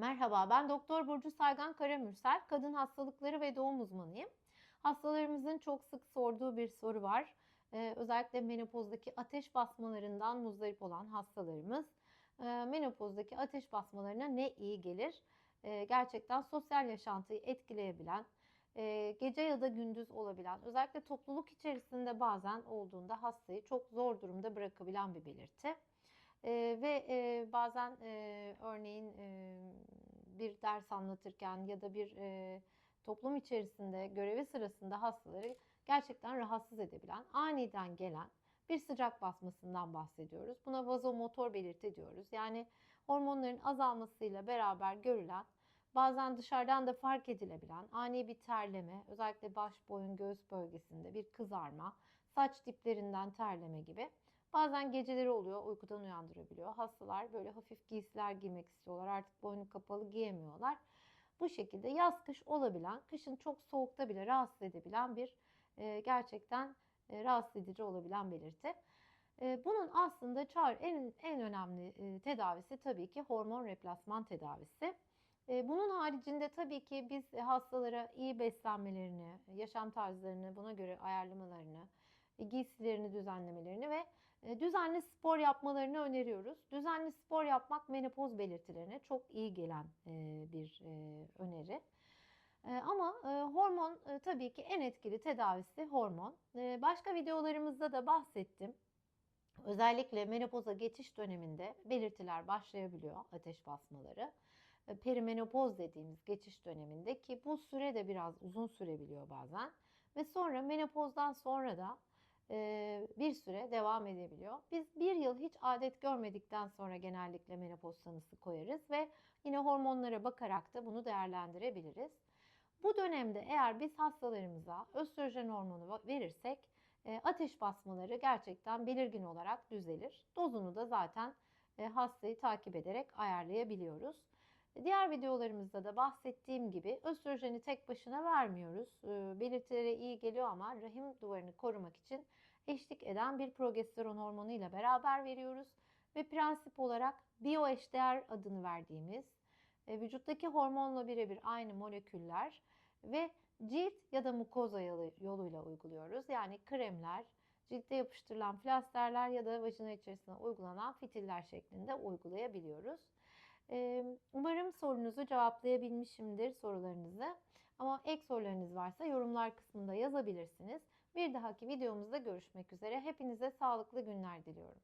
Merhaba, ben Doktor Burcu Saygan Karamürsel, kadın hastalıkları ve doğum uzmanıyım. Hastalarımızın çok sık sorduğu bir soru var. Ee, özellikle menopozdaki ateş basmalarından muzdarip olan hastalarımız. Ee, menopozdaki ateş basmalarına ne iyi gelir? Ee, gerçekten sosyal yaşantıyı etkileyebilen, e, gece ya da gündüz olabilen, özellikle topluluk içerisinde bazen olduğunda hastayı çok zor durumda bırakabilen bir belirti. Ee, ve e, bazen e, örneğin e, bir ders anlatırken ya da bir e, toplum içerisinde görevi sırasında hastaları gerçekten rahatsız edebilen, aniden gelen bir sıcak basmasından bahsediyoruz. Buna vazomotor belirti diyoruz. Yani hormonların azalmasıyla beraber görülen, bazen dışarıdan da fark edilebilen ani bir terleme, özellikle baş, boyun, göğüs bölgesinde bir kızarma, saç diplerinden terleme gibi Bazen geceleri oluyor, uykudan uyandırabiliyor. Hastalar böyle hafif giysiler giymek istiyorlar. Artık boynu kapalı giyemiyorlar. Bu şekilde yaz kış olabilen, kışın çok soğukta bile rahatsız edebilen bir e, gerçekten e, rahatsız edici olabilen belirti. E, bunun aslında çağrı en, en önemli e, tedavisi tabii ki hormon replasman tedavisi. E, bunun haricinde tabii ki biz hastalara iyi beslenmelerini, yaşam tarzlarını buna göre ayarlamalarını, e, giysilerini düzenlemelerini ve düzenli spor yapmalarını öneriyoruz. Düzenli spor yapmak menopoz belirtilerine çok iyi gelen e, bir öneri. Ama hormon tabii ki en etkili tedavisi hormon. Başka videolarımızda da bahsettim. Özellikle menopoza geçiş döneminde belirtiler başlayabiliyor, ateş basmaları. Perimenopoz dediğimiz geçiş döneminde ki bu süre de biraz uzun sürebiliyor bazen. Ve sonra menopozdan sonra da e, bir süre devam edebiliyor. Biz bir yıl hiç adet görmedikten sonra genellikle menopoz tanısı koyarız ve yine hormonlara bakarak da bunu değerlendirebiliriz. Bu dönemde eğer biz hastalarımıza östrojen hormonu verirsek ateş basmaları gerçekten belirgin olarak düzelir. Dozunu da zaten hastayı takip ederek ayarlayabiliyoruz. Diğer videolarımızda da bahsettiğim gibi östrojeni tek başına vermiyoruz. Ee, belirtilere iyi geliyor ama rahim duvarını korumak için eşlik eden bir progesteron hormonu ile beraber veriyoruz. Ve prensip olarak bioeşdeğer adını verdiğimiz e, vücuttaki hormonla birebir aynı moleküller ve cilt ya da mukoza yoluyla uyguluyoruz. Yani kremler, ciltte yapıştırılan plasterler ya da vajina içerisine uygulanan fitiller şeklinde uygulayabiliyoruz. Umarım sorunuzu cevaplayabilmişimdir sorularınızı. Ama ek sorularınız varsa yorumlar kısmında yazabilirsiniz. Bir dahaki videomuzda görüşmek üzere. Hepinize sağlıklı günler diliyorum.